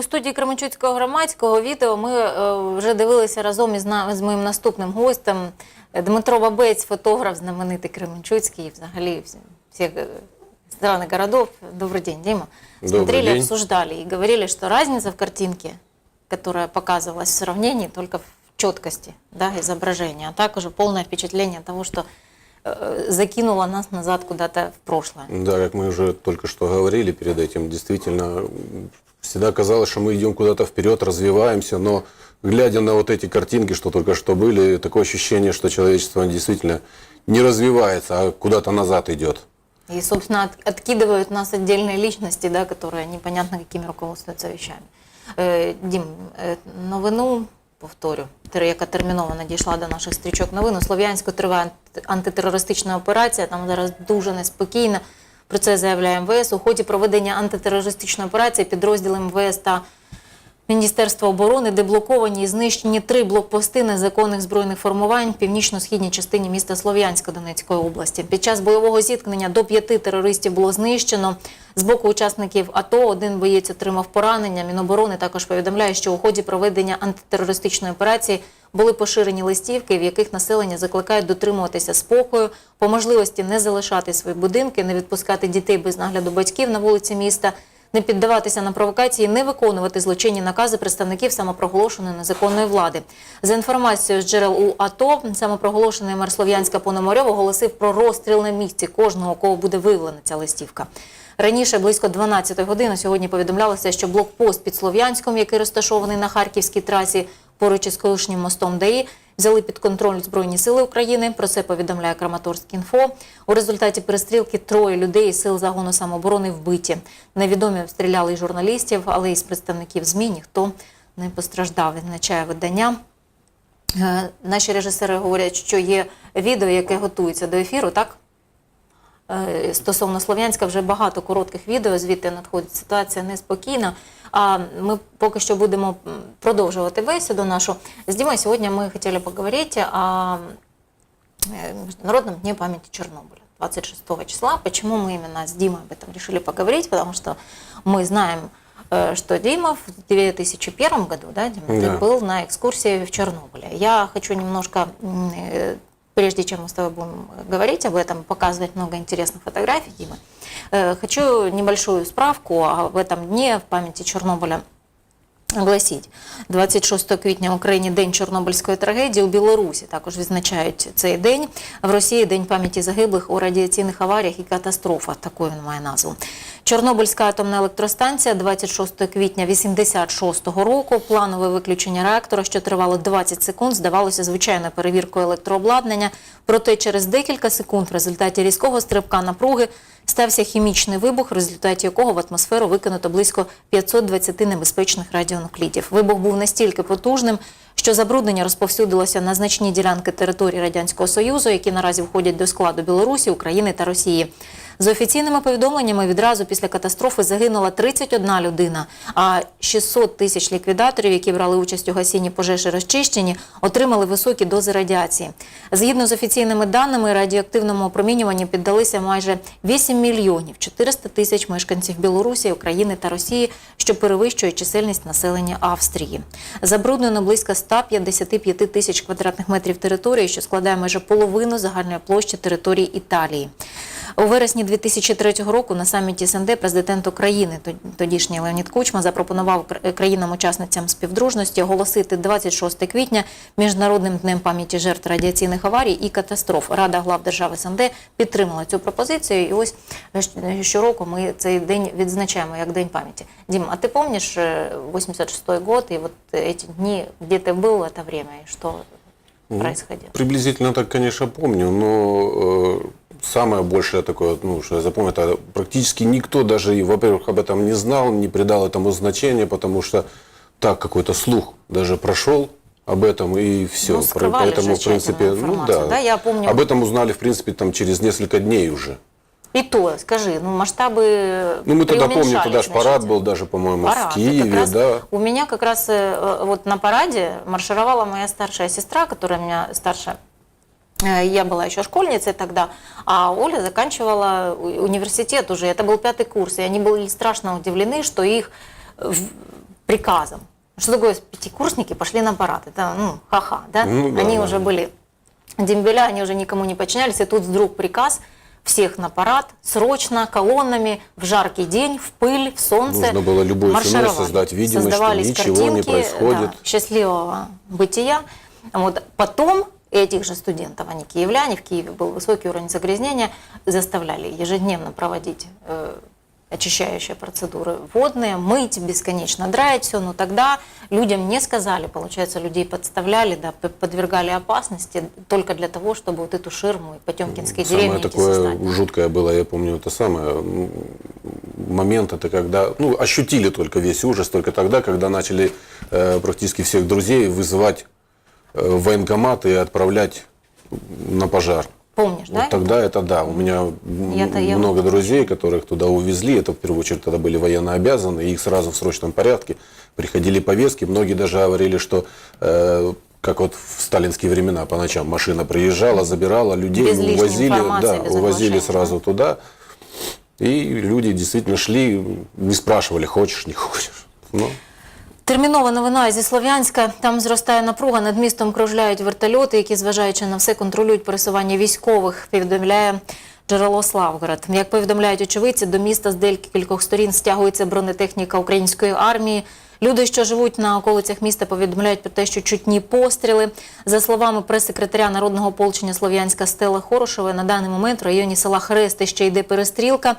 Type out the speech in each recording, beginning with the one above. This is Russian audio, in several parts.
У студії Кременчуцького громадського відео ми е, вже дивилися разом із, на, з моїм наступним гостем Е, Дмитро Бабець, фотограф, знаменитий Кременчуцький, і взагалі всі- всіх е, стран и городов. Добрый день, Дима. Добрый Смотрели, день. обсуждали и говорили, что разница в картинке, которая показывалась в сравнении, только в четкости да, изображения, а так уже полное впечатление того, что э, закинуло нас назад куда-то в прошлое. Да, как мы уже только что говорили перед этим, действительно, м, всегда казалось, что мы идем куда-то вперед, развиваемся, но глядя на вот эти картинки, что только что были, такое ощущение, что человечество действительно не развивается, а куда-то назад идет. И, собственно, от- откидывают нас отдельные личности, да, которые непонятно какими руководствуются вещами. Е, Дім, е, новину повторю, тер- яка терміново надійшла до наших стрічок новин. У Слов'янську триває анти- антитерористична операція, там зараз дуже неспокійно. Про це заявляє МВС. У ході проведення антитерористичної операції підрозділи МВС та Міністерства оборони деблоковані і знищені три блокпости незаконних збройних формувань в північно-східній частині міста Слов'янська Донецької області. Під час бойового зіткнення до п'яти терористів було знищено. З боку учасників АТО один боєць отримав поранення. Міноборони також повідомляє, що у ході проведення антитерористичної операції були поширені листівки, в яких населення закликають дотримуватися спокою, по можливості не залишати свої будинки, не відпускати дітей без нагляду батьків на вулиці міста не піддаватися на провокації, не виконувати злочинні накази представників самопроголошеної незаконної влади. За інформацією з джерел у АТО, самопроголошений мер Слов'янська Пономарьов оголосив про розстріл на місці кожного, кого буде виявлена ця листівка. Раніше близько 12 години сьогодні повідомлялося, що блокпост під Слов'янськом, який розташований на харківській трасі поруч із колишнім мостом ДАІ, взяли під контроль Збройні сили України. Про це повідомляє Краматорськ інфо. У результаті перестрілки троє людей із сил загону самооборони вбиті. Невідомі обстріляли журналістів, але із представників ЗМІ ніхто не постраждав. Відзначає видання. Е, Наші режисери говорять, що є відео, яке готується до ефіру, так? Е, Стосовно Слов'янська вже багато коротких відео, звідти надходить ситуація неспокійна. А ми поки що будемо м, продовжувати бесіду нашу. З Дімою сьогодні ми хотіли поговорити о э, Международном дне памяти Чернобыля. 26 числа. Почему мы именно с Димой об этом решили поговорить? Потому что мы знаем, э, что Дима в 2001 году, да, Дима, ты Да. был на экскурсии в Чернобыле. Я хочу немножко, м, э, прежде чем мы с тобой будем говорить об этом, показывать много интересных фотографий, Дима, э, хочу небольшую справку об этом дне в памяти Чернобыля оголосіть. 26 квітня в Україні День Чорнобильської трагедії. У Білорусі також відзначають цей день. В Росії День пам'яті загиблих у радіаційних аваріях і катастрофах. Такою він має назву. Чорнобильська атомна електростанція 26 квітня 86-го року. Планове виключення реактора, що тривало 20 секунд, здавалося звичайною перевіркою електрообладнання. Проте через декілька секунд в результаті різкого стрибка напруги стався хімічний вибух, в результаті якого в атмосферу викинуто близько 520 небезпечних радіонуклідів. Вибух був настільки потужним, що забруднення розповсюдилося на значні ділянки території Радянського Союзу, які наразі входять до складу Білорусі, України та Росії. За офіційними повідомленнями, відразу після катастрофи загинула 31 людина, а 600 тисяч ліквідаторів, які брали участь у гасінні пожежі розчищенні, отримали високі дози радіації. Згідно з офіційними даними, радіоактивному опромінюванню піддалися майже 8 мільйонів 400 тисяч мешканців Білорусі, України та Росії, що перевищує чисельність населення Австрії. Забруднено близько 155 тисяч квадратних метрів території, що складає майже половину загальної площі території Італії. У вересні 2003 року на саміті СНД президент України, тодішній Леонід Кучма, запропонував кр- країнам-учасницям співдружності оголосити 26 квітня Міжнародним днем пам'яті жертв радіаційних аварій і катастроф. Рада глав держави СНД підтримала цю пропозицію. І ось е, щороку ми цей день відзначаємо як День пам'яті. Дім, а ти пам'ятаєш 86-й год і от ці дні, де ти був в це время, і що происходило? Приблизительно так, конечно, помню, но э, самое большее такое, ну, что я запомнил, это практически никто даже, во-первых, об этом не знал, не придал этому значения, потому что так какой-то слух даже прошел об этом и все. Ну, скрывали же тщательно информацию, да? Я помню- Об этом узнали, в принципе, там через несколько дней уже. И то, скажи, ну масштабы Ну, мы тогда помним, тогда же парад был даже, по-моему, в Киеве, раз- да. У меня как раз э, вот на параде маршировала моя старшая сестра, которая меня старше. Э, Я была еще школьницей тогда, а Оля заканчивала университет уже. Это был пятый курс, и они были страшно удивлены, что их в- приказом. Что такое пятикурсники пошли на парад? Это, ну, ха-ха, да? Ну да, они да. уже были дембеля, они уже никому не подчинялись, и тут вдруг приказ всех на парад, срочно, колоннами, в жаркий день, в пыль, в солнце. Нужно было ценой маршировали. создать видимость, что Создавались ничего не картинки, происходит. да, счастливого бытия. Вот. Потом этих же студентов, они киевляне, в Киеве был высокий уровень загрязнения, заставляли ежедневно проводить э, очищающие процедуры водные, мыть, бесконечно драить все, но тогда людям не сказали, получается, людей подставляли, да, подвергали опасности только для того, чтобы вот эту ширму и потемкинские Самое деревни такое создать. жуткое было, я помню, это самое, момент, это когда, ну, ощутили только весь ужас только тогда, когда начали э, практически всех друзей вызывать в военкомат и отправлять на пожар. Помнишь, Вот да? тогда это да. У меня я- много друзей, которых туда увезли. Это в первую очередь тогда были военно обязаны, и их сразу в срочном порядке приходили повестки. Многие даже говорили, что э, как вот в сталинские времена по ночам машина приезжала, забирала людей, Без увозили, да, увозили сразу туда. И люди действительно шли, не спрашивали, хочешь, не хочешь. Ну, Термінова новина зі Слов'янська. Там зростає напруга. Над містом кружляють вертольоти, які, зважаючи на все, контролюють пересування військових. Повідомляє джерело Славгород. Як повідомляють очевидці, до міста з декількох сторін стягується бронетехніка української армії. Люди, що живуть на околицях міста, повідомляють про те, що чутні постріли. За словами прес-секретаря народного ополчення Слов'янська Стела Хорошової, на даний момент в районі села Хрести ще йде перестрілка.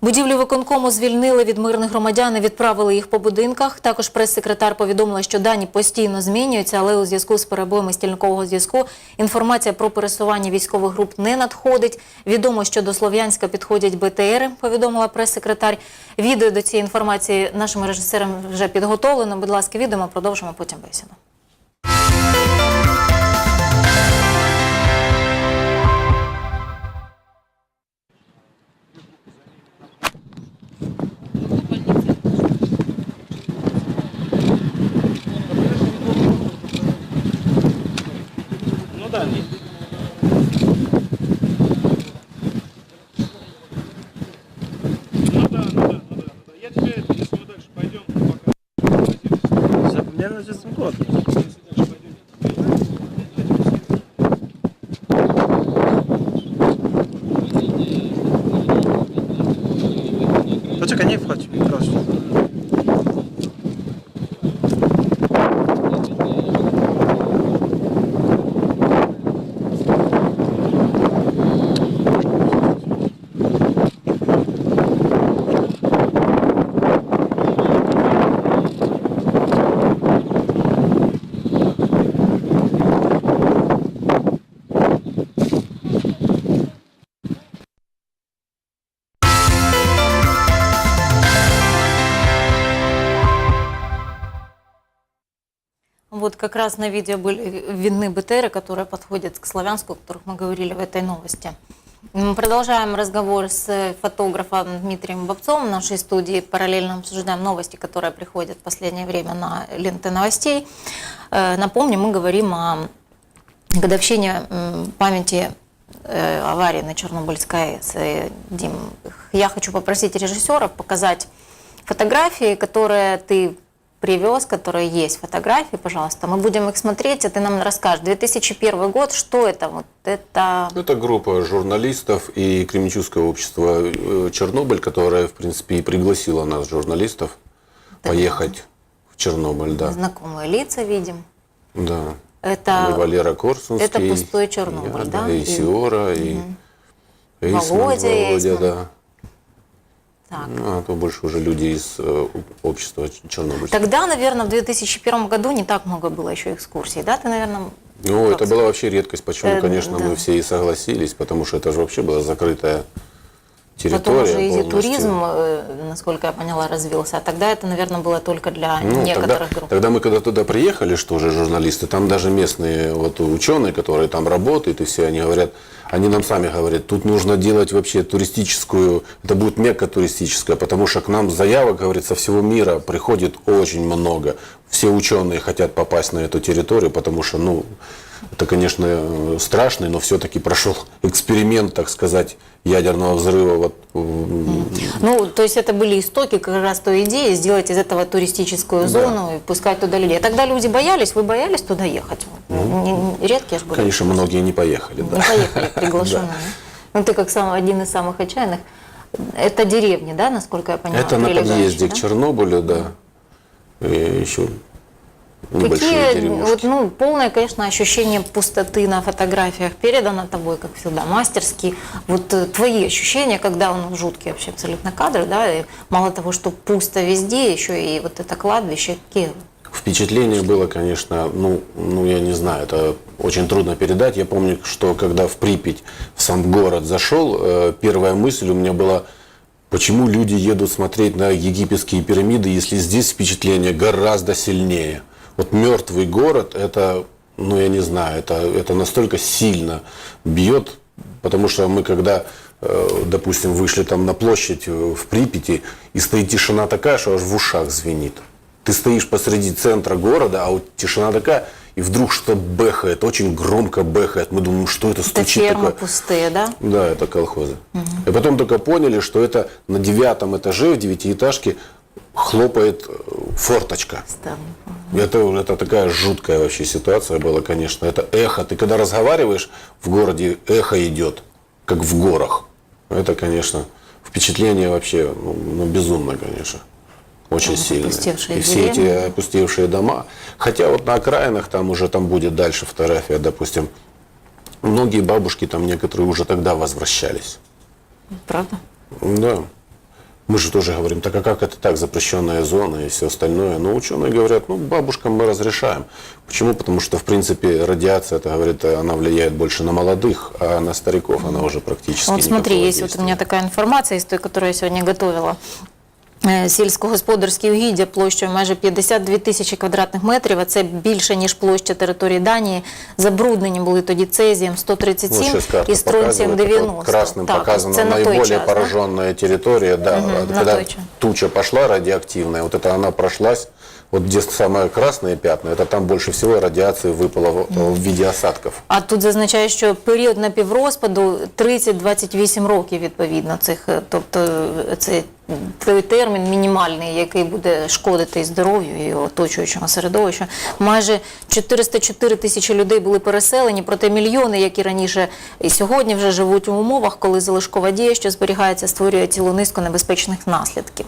Будівлю виконкому звільнили від мирних громадян і відправили їх по будинках. Також прес-секретар повідомила, що дані постійно змінюються, але у зв'язку з перебоями стільникового зв'язку інформація про пересування військових груп не надходить. Відомо, що до Слов'янська підходять БТРи, повідомила прес-секретар. Відео до цієї інформації нашим режисерам вже підготовлено. Будь ласка, відео ми продовжимо потім бесіду. Как раз на видео были видны БТРы, которые подходят к Славянску, о которых мы говорили в этой новости. Мы продолжаем разговор с фотографом Дмитрием Бобцовым в нашей студии. Параллельно обсуждаем новости, которые приходят в последнее время на ленты новостей. Э, Напомню, мы говорим о годовщине памяти э, аварии на Чернобыльской АЭС. Э, Дим, я хочу попросить режиссеров показать фотографии, которые ты привез, которые есть фотографии, пожалуйста. Мы будем их смотреть, и ты нам расскажешь. 2001 год, что это? Вот это... Это группа журналистов и Кременчугское общество э, Чернобыль, которое, в принципе, и пригласило нас, журналистов, поехать в Чернобыль, да. Знакомые лица видим. Да. Это И Валера Корсунский. это пустой Чернобыль, я, да? И И- Сиора, и Эйсман, Володя Эйсман. да. Так. Ну, а то больше уже люди из э, общества Чернобыль. Тогда, наверное, в 2001 году не так много было еще экскурсий, да? Ты, наверное, Ну, это была вообще редкость, почему, Э, конечно, да. мы все и согласились, потому что это же вообще была закрытая Потом территория уже и туризм, э, насколько я поняла, развился. А тогда это, наверное, было только для Ну, некоторых тогда, групп. тогда мы когда туда приехали, что же журналисты, там даже местные вот ученые, которые там работают, и все они говорят, они нам сами говорят, тут нужно делать вообще туристическую, это будет мекка туристическая, потому что к нам заявок, говорит, со всего мира приходит очень много. Все ученые хотят попасть на эту территорию, потому что, ну, Это, конечно, страшный, но все-таки прошел эксперимент, так сказать, ядерного взрыва. Вот, Ну, то есть это были истоки как раз той идеи сделать из этого туристическую зону и пускать туда людей. Тогда люди боялись, вы боялись туда ехать? Не- не- Редкие же были. Конечно, многие не поехали. Не Да. поехали приглашенные. Ну, ты как сам, один из самых отчаянных. Это деревни, да, насколько я понимаю? Это на подъезде к Чернобылю, да. И еще Какие, вот, ну, полное, конечно, ощущение пустоты на фотографиях передано тобой, как всегда, мастерски. Вот э, твои ощущения, когда он жуткий вообще абсолютно кадры, да, и мало того, что пусто везде, еще и вот это кладбище, какие Впечатление было, конечно, ну, ну, я не знаю, это очень трудно передать. Я помню, что когда в Припять, в сам город зашел, э, первая мысль у меня была, почему люди едут смотреть на египетские пирамиды, если здесь впечатление гораздо сильнее. Вот мертвый город, это, ну, я не знаю, это, это настолько сильно бьет, потому что мы когда э, допустим, вышли там на площадь э, в Припяти, и стоит тишина такая, что аж в ушах звенит. Ты стоишь посреди центра города, а вот тишина такая, и вдруг что-то бэхает, очень громко бэхает. Мы думаем, что это это стучит фермы такое. пустые, да? Да, это колхозы. И потом только поняли, что это на девятом этаже в девятиэтажке хлопает э, форточка. Странно. Это, это такая жуткая вообще ситуация была, конечно. Это эхо. Ты когда разговариваешь в городе, эхо идет, как в горах. Это, конечно, впечатление вообще ну, ну, безумно, конечно Очень Вот сильное. опустевшие И все эти деревни. опустевшие дома. Хотя вот на окраинах там уже там будет дальше фотография, допустим. Многие бабушки там некоторые уже тогда возвращались. Правда? Да. Мы же тоже говорим, так а как это так, запрещенная зона и все остальное. Но ученые говорят, ну, бабушкам мы разрешаем. Почему? Потому что, в принципе, радиация, это говорит, она влияет больше на молодых, а на стариков она уже практически Вот смотри, никакого есть вот у действия. меня такая інформація, з той, которую я сьогодні готувала. Е, Сільськогосподарські угіддя площею майже 52 тисячі квадратних метрів, а це більше, ніж площа території Данії. Забруднені були тоді цезієм Вот 137 сейчас карта і стронцієм показывает, так 90. вот красным Так, показана це на той наиболее час, да? пораженная территория. Да, Мгм, А на когда той час. туча пошла радиоактивная, вот это она прошлась, вот где самые красные пятна, это там больше всего радиации выпало в, в виде осадков. А тут зазначає, що період напіврозпаду 30-28 років відповідно цих, е, тобто е, це той термін мінімальний, який буде шкодити і здоров'ю і оточуючому середовищу. Майже 404 тисячі людей були переселені, проте мільйони, які раніше і сьогодні вже живуть у умовах, коли залишкова дія, що зберігається, створює цілу низку небезпечних наслідків.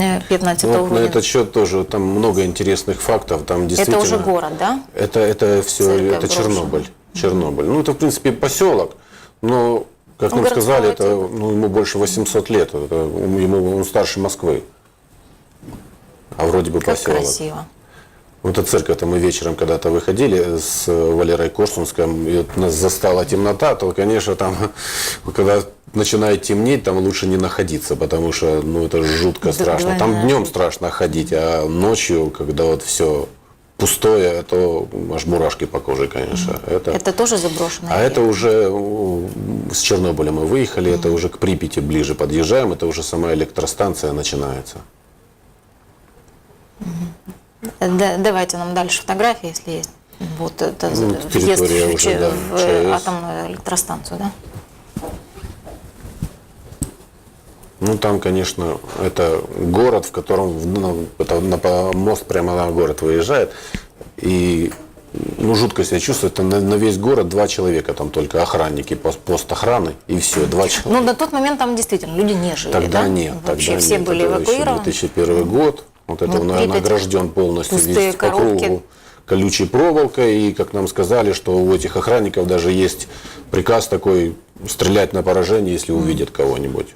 Е, 15 Ну, вот на этот счет тоже там много интересных фактов. Там Это действительно... уже город, да? Это, это все, Церковь это брошена. Чернобыль. Чернобыль. Ну, это, в принципе, поселок, но, как Ну, нам городского сказали, это, ну, ему больше 800 лет. Это, ему, он старше Москвы. А вроде бы Как поселок. красиво. Вот эта церковь-то мы вечером когда-то выходили с Валерой Корсунском, и вот нас застала темнота, то, конечно, там, когда начинает темнеть, там лучше не находиться, потому что, ну, это жутко страшно. Там днем страшно ходить, а ночью, когда вот все пустое, то аж мурашки по коже, конечно. Это, Это тоже заброшенное? а это уже с Чернобыля мы выехали, это уже к Припяти ближе подъезжаем, это уже сама электростанция начинается. Да- давайте нам дальше фотографии, если есть. Вот это Ну, въезд в, уже, да, в ЧАЭС. атомную электростанцию, да? Ну, там, конечно, это город, в котором ну, это на мост прямо на город выезжает. И ну, жутко себя чувствует. Это на, на весь город два человека, там только охранники, пост, пост охраны, и все, два Ну, человека. на тот момент там действительно люди не жили, Тогда да? нет. Вообще тогда все нет. были Это эвакуированы. 2001 год. Вот это, Ну, он, огражден полностью весь по коробки. кругу колючей проволокой. И, как нам сказали, что у этих охранников даже есть приказ такой стрелять на поражение, если увидят кого-нибудь.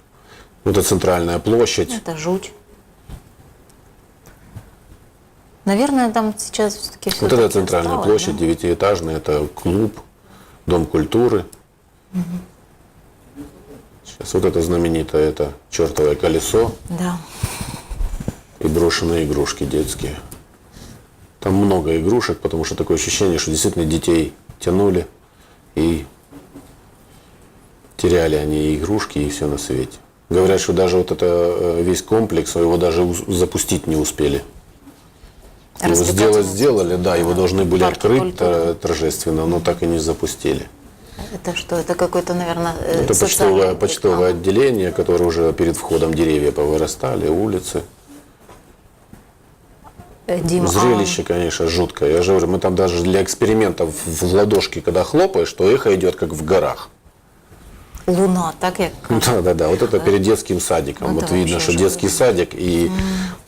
Вот это центральная площадь. Это жуть. Наверное, там сейчас все-таки все Вот это центральная площадь, девятиэтажная, это клуб, дом культуры. Сейчас вот это знаменитое, это чертовое колесо Да. И брошенные игрушки детские. Там много игрушек, потому что такое ощущение, что действительно детей тянули и теряли они игрушки, и все на свете. Говорят, что даже вот это э, весь комплекс, его даже ус- запустить не успели. Его сделать сделали, да, его должны были Парк открыть культуры. э, торжественно, но так и не запустили. Это что? Это какой-то, наверное, э, Это почтовое, почтовое А, отделение, которое уже перед входом деревья повырастали, улицы. Э, Дима, а Зрелище, конечно, жуткое. Я же говорю, мы там даже для экспериментов в ладошки, когда хлопаешь, то эхо идет как в горах. Луна, так я Да, да, да. Вот это перед детским садиком. Это вот видно, что детский жуть. садик и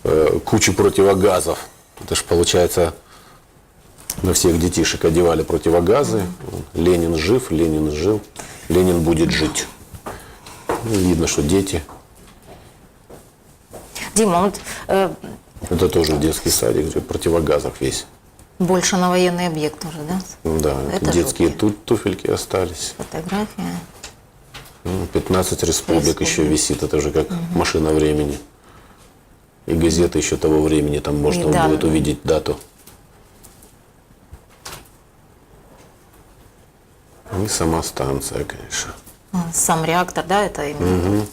э, кучу противогазов. Это ж получается на всех детишек одевали противогазы. Ленин жив, Ленин жил, Ленин будет жить. Ну, видно, что дети. Дима, вот э, Это тоже детский садик, где противогазов весь. больше на военный объект уже, да? Ну Да, Это детские жутко. ту- туфельки остались. Фотография. Ну, 15 республик Республик. еще висит, это же как машина времени. И газеты еще того времени, там можно да. будет увидеть дату. И сама станция, конечно. А, Сам реактор, да, это именно?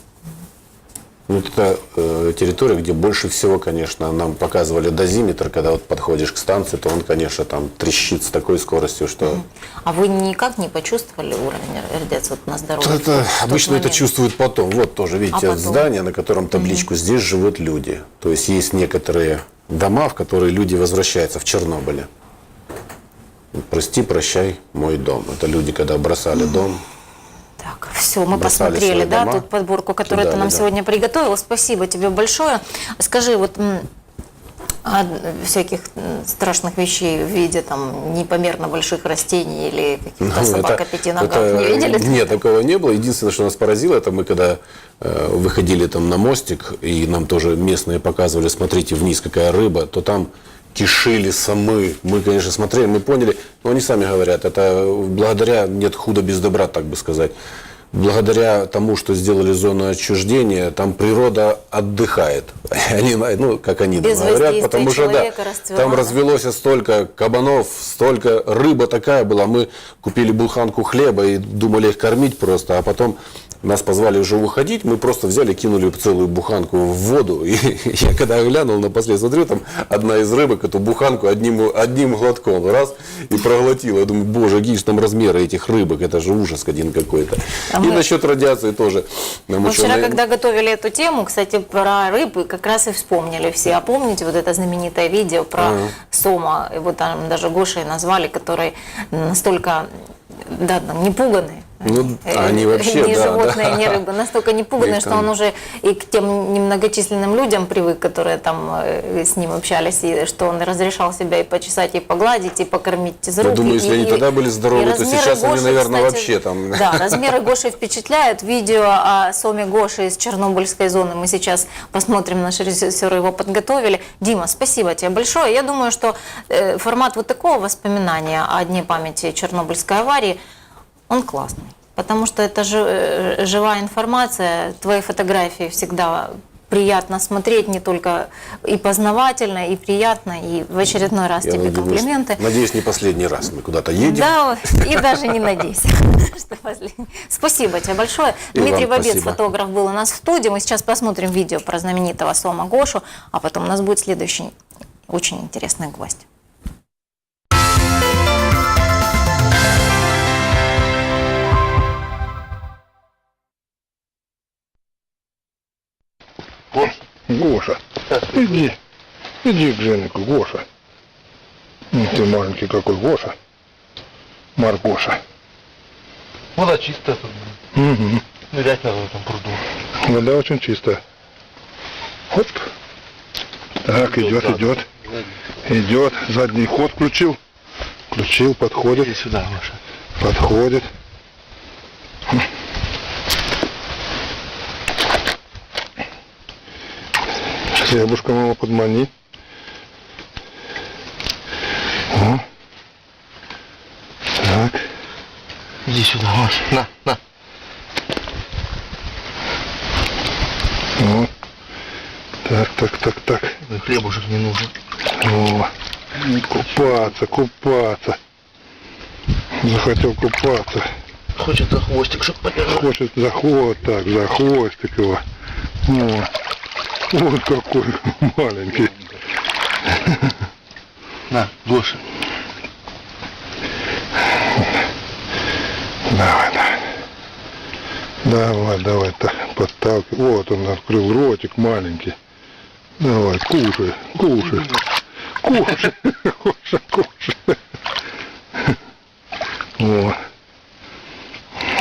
Ну, это э, территория, где больше всего, конечно, нам показывали дозиметр, когда вот подходишь к станции, то он, конечно, там трещит с такой скоростью, что... А вы никак не почувствовали уровень РДЦ вот на здоровье? Это, обычно это момент? чувствуют потом. Вот тоже, видите, А потом? здание, на котором табличку «Здесь живут люди». То есть есть некоторые дома, в которые люди возвращаются в Чернобыле. Прости, прощай, мой дом. Это люди, когда бросали дом. Так, все, мы Бросали посмотрели, да, дома, тут подборку, которую ты кидали, нам да. сегодня приготовил. Спасибо тебе большое. Скажи, вот а всяких страшных вещей в виде там непомерно больших растений или каких-то Ну, собак о это- пяти ногах это- не видели? Нет, такого не было. Единственное, что нас поразило, это мы когда э, выходили там на мостик, и нам тоже местные показывали, смотрите вниз, какая рыба, то там кишили самы. Мы, конечно, смотрели, мы поняли, но они сами говорят, это благодаря, нет худа без добра, так бы сказать. Благодаря тому, что сделали зону отчуждения, там природа отдыхает. Они, ну, как они Без говорят, потому что да, расцвела, там развелось столько кабанов, столько рыба такая была. Мы купили булханку хлеба и думали их кормить просто, а потом нас позвали уже уходить, мы просто взяли, кинули целую буханку в воду. И я когда глянул напоследок, смотрю, там одна из рыбок эту буханку одним, одним глотком раз и проглотила. Я думаю, боже, какие же там размеры этих рыбок, это же ужас один какой-то. А и мы- насчет радиации тоже. Нам Мы еще вчера, когда готовили эту тему, кстати, про рыбы как раз и вспомнили все. А помните вот это знаменитое видео про Сома, его там даже Гошей назвали, который настолько да, там, не пуганный. Ну, Э, они вообще, ни да, животные, да. ни рыбы, настолько не пуганные, что он уже и к тем немногочисленным людям привык, которые там э, с ним общались, и что он разрешал себя и почесать, и погладить, и покормить из Я рук. думаю, и- если они и- тогда были здоровы, то сейчас они, Гоши, наверное, кстати, вообще там... Да, размеры Гоши впечатляют. Видео о Соме Гоши из Чернобыльской зоны мы сейчас посмотрим, наши режиссеры его подготовили. Дима, спасибо тебе большое. Я думаю, что э, формат вот такого воспоминания о Дне памяти Чернобыльской аварии, он классный. Потому что это жи- э, живая информация, твои фотографии всегда приятно смотреть, не только и познавательно, и приятно, и в очередной раз Я тебе надеюсь, комплименты. Надеюсь, не последний раз мы куда-то едем. Да, и даже не последний. Спасибо тебе большое. Дмитрий Бобец, фотограф, был у нас в студии. Мы сейчас посмотрим видео про знаменитого Сома Гошу, а потом у нас будет следующий очень интересный гость. Гоша, иди, иди к Женику, Гоша. Ну, ты маленький какой, Гоша. Маргоша. Вода чистая тут. Угу. Нырять надо в этом пруду. Вода очень чистая. Хоп. Так, идет, идет. Идет. Задний ход включил. Включил, Иди подходит. сюда, Маша. Подходит. Хлебушка мама подмани. О. Так. Иди сюда, Маша. На, на. О. Так, так, так, так. Ой, Хлебушек не нужен. О. Купаться, купаться. Захотел купаться. Хочет за хвостик, чтоб подержать. Хочет за хвост, так, за хвостик его. О. Вот какой маленький. На, Гоша. Давай, давай. Давай, давай, так, подталкивай. Вот он открыл ротик маленький. Давай, кушай, кушай. Кушай, кушай, кушай. Вот.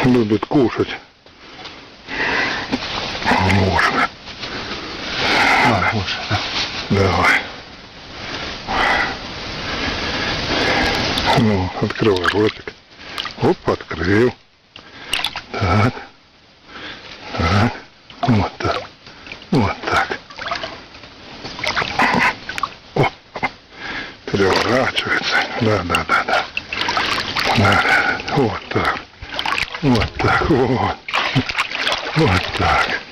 Любит кушать. Можно. Гоша. на. Давай. Ну, открывай ротик. Оп, открыл. Так. Так. Вот так. Вот так. О, переворачивается. Да, да, да, да. Да, да, да. Вот так. Вот так. Вот. Вот так.